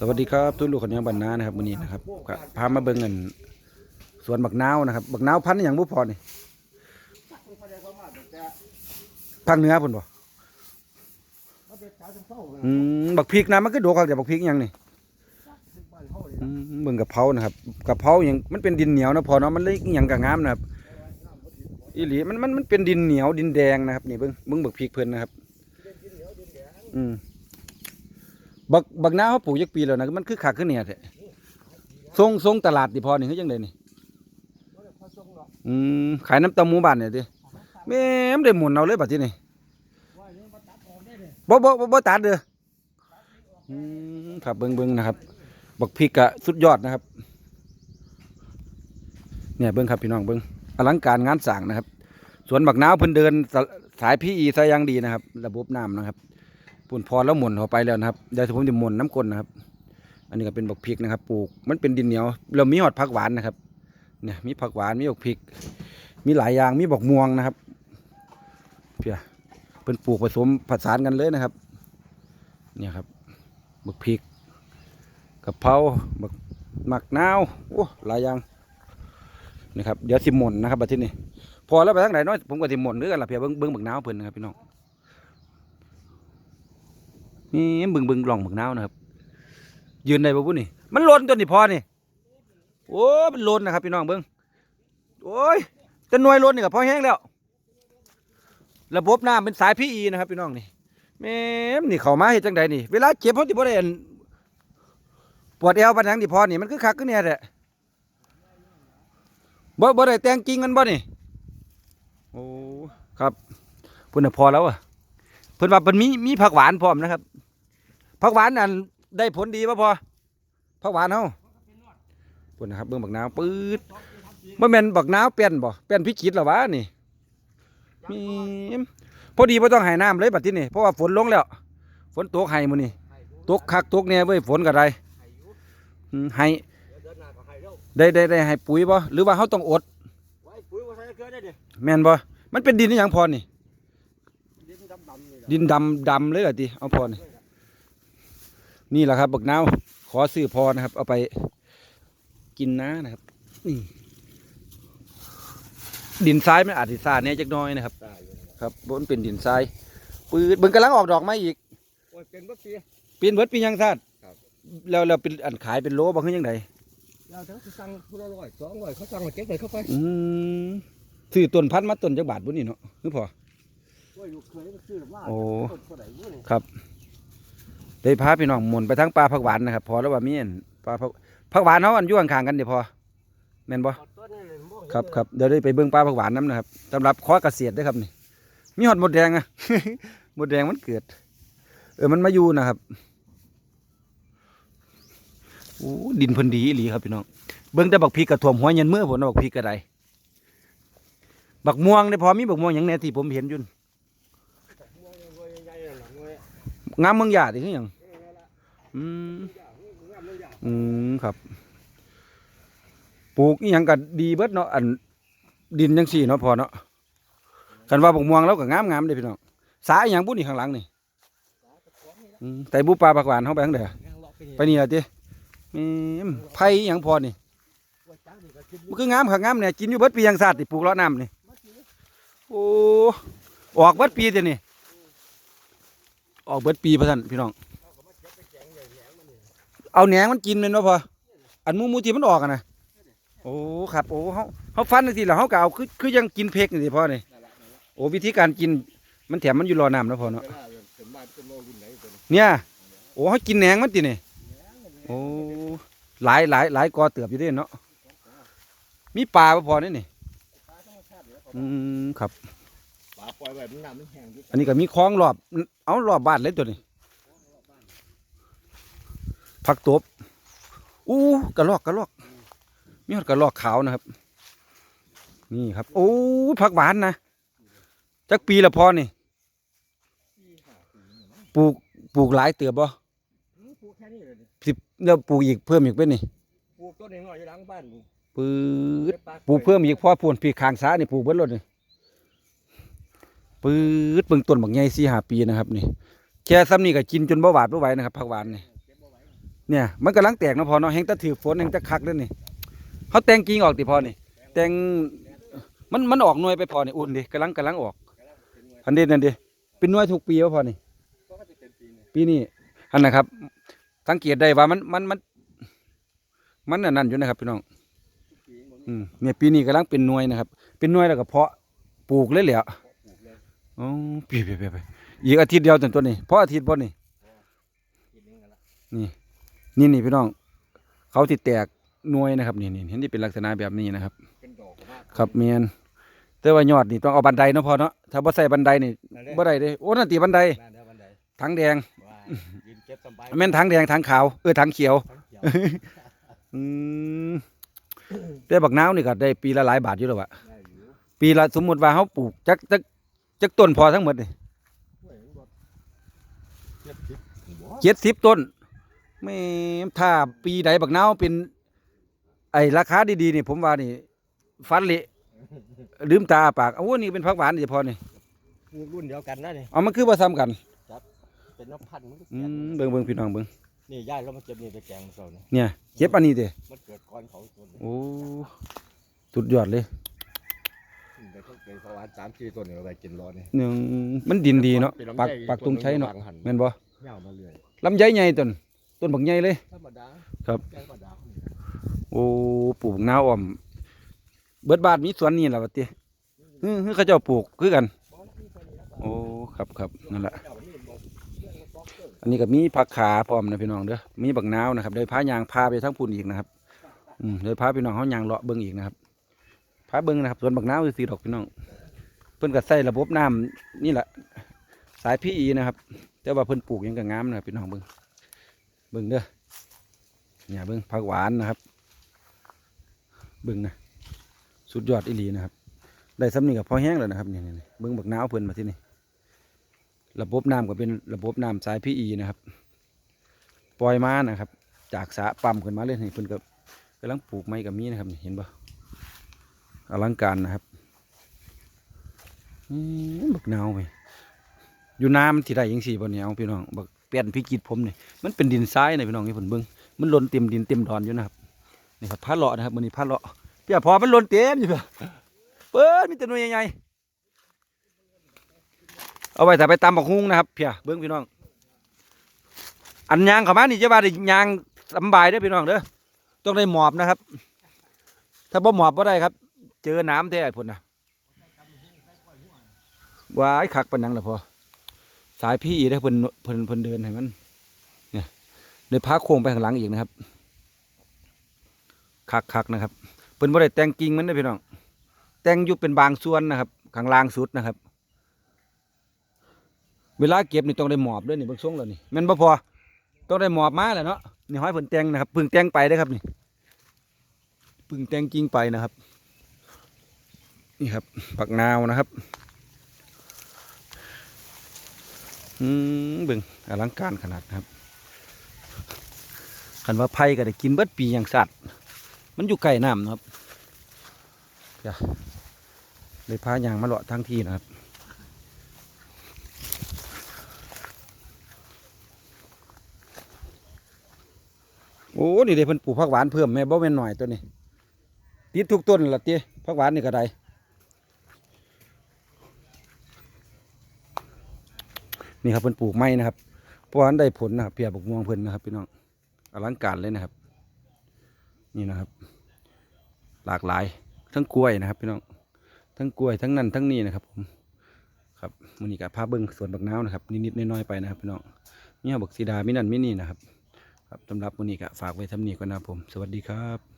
สวัสดีครับทุกลูกคนยังบรรณานะครับวันนี้นะครับก็พามาเบิ่งเงินสวนบักนาวนะครับบักนาวพันธุ์อหย่างบุพอนี่ภาคเหนือพุ่นบ่อืมบักพริกนะมันก็โดกครับแต่บักพริกอหยังนี่อืมเบิ่งกะเพรานะครับกะเพราอหย่างมันเป็นดินเหนียวนะพอเนาะมันเลยอหย่างกะงามนะครับอีหลีมันมันมันเป็นดินเหนียวดินแดงนะครับนี่เบิ่งเบิ่งบักพริกเพิ่นนะครับ อืม บักบักน้าวเขาปลูกยักปีแล้วนะมันคือขาขึ้นเนี่ยแท้ทรงทรงตลาดดิพอนี่คือยังไงนี่อืมขายน้ำเต้าหมูบ้านเนี่ยดิแม่มได้หมุนเอาเลยบัดที่นี่บ่บ่บ่บ่ตัดเด้ออืมครับเบิ่งเบิ่งนะครับบักพริกอะสุดยอดนะครับ เนี่ยเบิ่งครับพี่น้องเบิ่งอลังการงานสร้างนะครับสวนบักนาวเพิ่นเดินสายพี่อีซะยังดีนะครับ ระบบน้ำนะครับ ปุ่นพอแล้วหมุนเข้าไปแล้วนะครับเดี๋ยวผมจะหมุนน้ำกลนนะครับ อันนี้ก็เป็นบักพริกนะครับ ปลูกมันเป็นดินเหนียวเรามีหอดผักหวานนะครับเนี่ยมีผักหวานมีบักพริก มีหลายอย่างมีบักม่วงนะครับเพียเป็นปลูกผสมผสานกันเลยนะครับ เนี่ยครับบักพริกกะเพราบักหมักนาวโอ้หลายอย่างนี่ครับเดี๋ยวสิหมุนนะครับบัดที่นี่พอแล้วไปทางไหนเนาะผมก็สิหมุนด้วยกันละเพียเบิ้งเบิ้งบักนาวเพิ่นนะครับพี่น้อง นี่บึงบึงกล่องบึงน้าวนะครับ ยืนได้บ่บุนี่ มันล่นตัวนี่พอนี่ โอ้มันล่นนะครับพี่น้องเบิ้งโอ้ยจะหน่วยล่นนี่ก็พอแห้งแล้ว ระบบน้ำเป็นสายพีอีนะครับพี่น้องนี่แม่มนี่เข้ามาเฮ็ดจังใดนี่ เวลาเจ็บเขาสิบ่ได้อันปวดเอวปานหยังดิพอนี่มันคือคักคือเนี่ยแหละบ่บ่ได้แต่งจริงกันบ่นี่โอ้ครับพิ่นน่ะพอแล้วอะเพิ่นว่าเพิ่นมีมีผักหวานพร้อมนะครับ ผักหวานอันได้ผลดีป่ะพอผักหวานเฮาเพิ่นนะครับเบิ่งบักนาวปื๊ดบ่แมนบักนาวเปลี่ยนบ่เปลี่ยนพิจิตรหรอวะนี่มีพอดีบ่ต้องให้น้ำเลยบัดนี้นี่เพราะว่าฝนลงแล้ว ฝนตกให้มือนี้ตกคักตกแน่เว้ยฝนก็ได้อืมให้ได้ได้ได้ให้ปุ๋ยบ่หรือว่าเฮาต้องอดเกลือได้ดิแมนบ่มันเป็นดินอหยังพอนี่ดิดินดำดำเลยเหรอทีเอาพอนี่ นี่แหละครับบักนาวขอซื้อพอนะครับ เอาไปกินน้านะครับ นี่ดินทรายมันอาจสิซ่าแหน่จักหน้อยนะครับตายอยู่นะครับบนเป็นดินทรายปืดเบิ่งกำลังออกดอกไม้อีกโอ้ยเป็นบ่ปีปีนเบิดปียังซาดครับแล้วแล้วเป็นอันขายเป็นโลบ่คือยังไงเราทั้งสิสั่งผู้ละร้อยสองร้อยเขาสั่งมาเก็บใส่เข้าไปอืมซื้อต้นพันธุ์มาต้นจักบาทบุนี่เนาะคือพอโอ้ยลูกเคยมั เท่าไหร่อยู่นี่ได้พาพี่น้องหมุนไปทั้งปลาผักหวานนะครับพอแล้วว่ามีอันปลาผักผักหวานเขาอันอยู่ข้างๆกันเดี๋ยวพอแม่นบ่เอาต้นนี่เลยบ่เห็นครับครับเดี๋ยวได้ไปเบิ่งปลาผักหวานน้ำนะครับสำหรับข้อเกษตรเด้วยครับนี่มีหอดหมดแดงอะหมดแดงมันเกิด เออมันมาอยู่นะครับโอ้ดินเพิ่นดีอีหลีครับพี่น้องเบิ่งแต่บักพริกกระถ่วมหัวเย็นมือผมนะบักพริกกระไดบักม่วงได้พอมีบักม่วงอย่างแน่ที่ผมเห็นอยุ่นงวยงวยใหญ่ๆน่ะงวยงามเมืองหยาดิคือหยังอืมงามเลย อย่างอืมครับ ปลูกอีหยังก็ดีเบิดเนาะอันดินจังสี่เนาะพอเนาะกันว่าบกม่วงแล้วก็งามงามๆเด้พี่น้องสาอีหยังบุนี่ข้างหลังนี่อืมแต่บุปลาผักหวานเฮาไปทางใดงามเลาะไปนี่ไปนี่ล่ะติอืมไผอีหยังพอนี่ว่าจังนี่ก็กินมันคืองามคักงามเนี่ยกินอยู่เบิดปียังซาดที่ปลูกเลาะน้ำนี่โอ้ออกเบิดปีเด้นี่ออกเบิดปีพะท่านพี่น้อง เอาแหนงมันกินแม่นบ่พออันหมูหมูที่มันออกอะนะโอ้ครับโอ้เฮาเฮาฟันจังซี่แล้วเฮาก็เอาคือคือยังกินเพกนี่สิพ่อนี่นั่นล่ะนั่นล่ะโอ้วิธีการกินมันแถมมันอยู่รอน้ำแล้วพอเนาะเวลาเพิ่นมาเป็นโมรุ่นไหนเพิ่นเนี่ยโอ้เฮากินแหนงมันตินี่โอ้หลายหลายหลายกอเตือบอยู่เด้เนาะมีปลาบ่พอนี่นี่ปลาธรรมชาติเดี๋ยวอืมครับปลาปล่อยไว้มันน้ำมันแห้งอยู่อันนี้ก็มีคลองรอบ เอารอบบ้านเลยตัวนี้ ผักตบอู้กระลอกกระลอกมีหอดกระลอกขาวนะครับ นี่ครับ โอ้ผักหวานนะจักปีละพอนี่สี่ห้าปีนี่มั้งปลูกปลูกหลายเตือบบ่อืมปลูกแค่นี้เลยดิสิบแล้วปลูกอีกเพิ่มอีกเป็นนี่ปลูกต้นน้อยๆอยู่หลังบ้านนี่ปืดไปปลูกเพิ่มอีกพอพูนปีคางซ้านี่ปลูกเบิ้ลรถนี่ปืดเบิ่งต้นบักใหญ่สี่ห้าปีนะครับนี่แค่ซ้ำนี่ก็กินจนบ่หวาดบ่ไหวนะครับผักหวานนี่ เนี่ยมันกำลังแตกเนาะพอเนาะแห้งแตะถือฝนแห้งแตะคักเด้อนี่เขาแตงกิ่งออกติพอนี่แตงมันมันออกหน่วยไปพอนี่อุ่นดิกำลังกำลังออกอันเด่นนั่นดิเป็นหน่วยทุกปีวะพอนี่ปีนี้อันนะครับสังเกตได้ว่ามันมันมันมันนั่นอยู่นะครับพี่น้องอืมเนี่ยปีนี้กำลังเป็นหน่วยนะครับ เป็นหน่วยแล้วก็เพาะปลูกเลยแหละปลูกเลยอ๋อปีไปไปไปอีกอาทิตย์เดียวจนตัวนี้เพราะอาทิตย์บ่นี่ปีนึงกันละ นี่นี่นี่พี่น้อง เขาติดแตกหน่วยนะครับนี่นี่เห็นที่เป็นลักษณะแบบนี้นะครับ เป็นดอกมากครับเมียนแต่ว่ายอดนี่ต้องเอาบันไดเนาะพอเนาะถ้าบ่ใส่บันไดนี่นั่นเด้บ่ได้เด้โอ้นั่นติบันไดนั่นเด้อบันไดถังแดงว่ายืนเก็บสบายแม่นถังแดงถังขาวเออถังเขียวทั้งเขียวอืมแต่บักนาวนี่ก็ได้ปีละหลายบาทอยู่แล้วอะได้อยู่ปีละสมมุติว่าเฮาปลูกจักจักจักต้นพอทั้งหมดนี่ห้วยมันบ่เจ็บสิบบ่เจ็ดสิบต้น แม่นถ้าปีใดบักนาวเป็น ไอ้ราคาดีๆนี่ผมว่านี่ฟันเละลืมตาอ้าปากโอ้นี่เป็นผักหวานนี่พอนี่ปลูกรุ่นเดียวกันนะนี่เอามันคือบ่ซ้ำกันเป็นน้ำพันธุ์มันก็อืเปลี่ยนมเบิ่งเบิ่งพี่น้องเบิ่งนี่ย่ายเรามาเจ็บนี่ไปแกงเสาเนี่ยเนี่ยเก็บอันนี้เด้มันเกิดก่อนเขาตัวนี้โอ้สุดยอดเลยแต่เขาเคยสวรรค์สามสี่ตัวนี่เอาไปกินรอนี่หนึ่งมันดินดีเนาะเป็นลำไยปักปักตรงใช้เนาะตัวหงแม่นบ่ยาวมาเรื่อยลำไยใหญ่ต้น ต้นบักใหญ่เลย ธรรมดาครับ แกงธรรมดาโอ้ปลูกนาวอ้อม เบิดบ้านมีสวนนี่ล่ะว่าติฮึฮึเขาเจ้าปลูกคือกันโอ้ครับครับนั่นแหละอันนี้ก็มีผักขาพร้อมนะพี่น้องเด้อ มีบักนาวนะครับได้พายางพาไปทั้งพุ่นอีกนะครับ อืมได้พาพี่น้องเขายางเลาะเบิ่งอีกนะครับ พาเบิ่งนะครับสวนบักนาวคือสีดอกพี่น้อง เพิ่นก็ใส่ระบบน้ำนี่แหละ สายพีอีนะครับ แต่ว่าเพิ่นปลูกหยังก็งามนะครับพี่น้องเบิ่ง เบิ่งเด้อเนี่ยเบิ่งผักหวานนะครับ เบิ่งนะสุดยอดอีหลีนะครับ ได้สำนีกับพอแห้งแล้วนะครับนี่นี่ๆเบิ่งบักนาวเพิ่นมาที่นี่ระบบน้ำก็เป็นระบบน้ำสายพีอีนะครับ ปล่อยมานะครับ จากสะปั๊มขึ้นมาเลยนี่เพิ่นก็กำลังปลูกไม้กับมีนะครับเห็นปะอลังการนะครับบักนาวไปอยู่น้ำที่ใดยังสี่บนเนี่ยพี่น้องบัก ปลี่ยนพิจิตผมนี่มันเป็นดินทรายนะพี่น้องนี่ผมเบิ้งมันล้นเต็มดินเต็มดอนอยู่นะครับนี่ครับพาเลาะนะครับมันนี้พาเลาะเพี่ยพอมันล้นเต็มอยู่เพี่ยเปิดมีแต่หน่วยใหญ่เอาไว้ถ้าไปตำบักฮุ้งนะครับเพี่ยเบิ้งพี่น้อง อันยางเข้ามานี่จะว่าได้ยางสำบายเด้อพี่น้องเด้อต้องได้หมอบนะครับ ถ้าบ่หมอบบ่ได้ครับ เจอน้ำแท้พุ่นนะว้ายคักปานนังล่ะพอ สายพี่อีได้เพิ่นเพิ่นเพิ่นเดินให้มันเนี่ยเลยพาโค้งไปข้างหลังอีกนะครับคักคักนะครับเพิ่นบ่ได้แต่งกิ่งมันเด้อพี่น้องแต่งอยู่เป็นบางส่วนนะครับข้างล่างสุดนะครับ เวลาเก็บนี่ต้องได้หมอบด้วยนี่เบิ่งทรงแล้วนี่แม่นบ่พอต้องได้หมอบมาแหละเนาะนี่ห้อยเพิ่นแต่งนะครับเพึ่งแต่งไปได้ครับนี่เพึ่งแต่งกิ่งไปนะครับ นี่ครับปักนาวนะครับ อืมเบิ่งอลังการขนาดครับคันว่าไผ่ก็ได้กินเบิดปีอย่างสัตว์ มันอยู่ใกล้น้ำนะครับจ้ะเลยพายางมาเลาะทั้งที่นะครับ โอ้นี่เด้เพิ่นปลูกผักหวานเพิ่มแม่บ่แม่นหน่อยตัวนี้ติดทุกต้นละเติผักหวานนี่ก็ได้ นี่ครับเพิ่นปลูกไม้นะครับเพราะว่ามันได้ผลนะครับเพียบกม่วงเพิ่นนะครับพี่น้องอลังการเลยนะครับ นี่นะครับ หลากหลายทั้งกล้วยนะครับพี่น้องทั้งกล้วยทั้งนั่นทั้งนี่นะครับผมครับมันนี่กับพาเบิ้งสวนบักนาวนะครับนิดๆน้อยๆไปนะครับพี่น้องนี่บักสีดามินันมินี่นะครับ ครับสำหรับวันนี้ก็ฝากไว้ทำนี้ก่อนนะครับผม สวัสดีครับ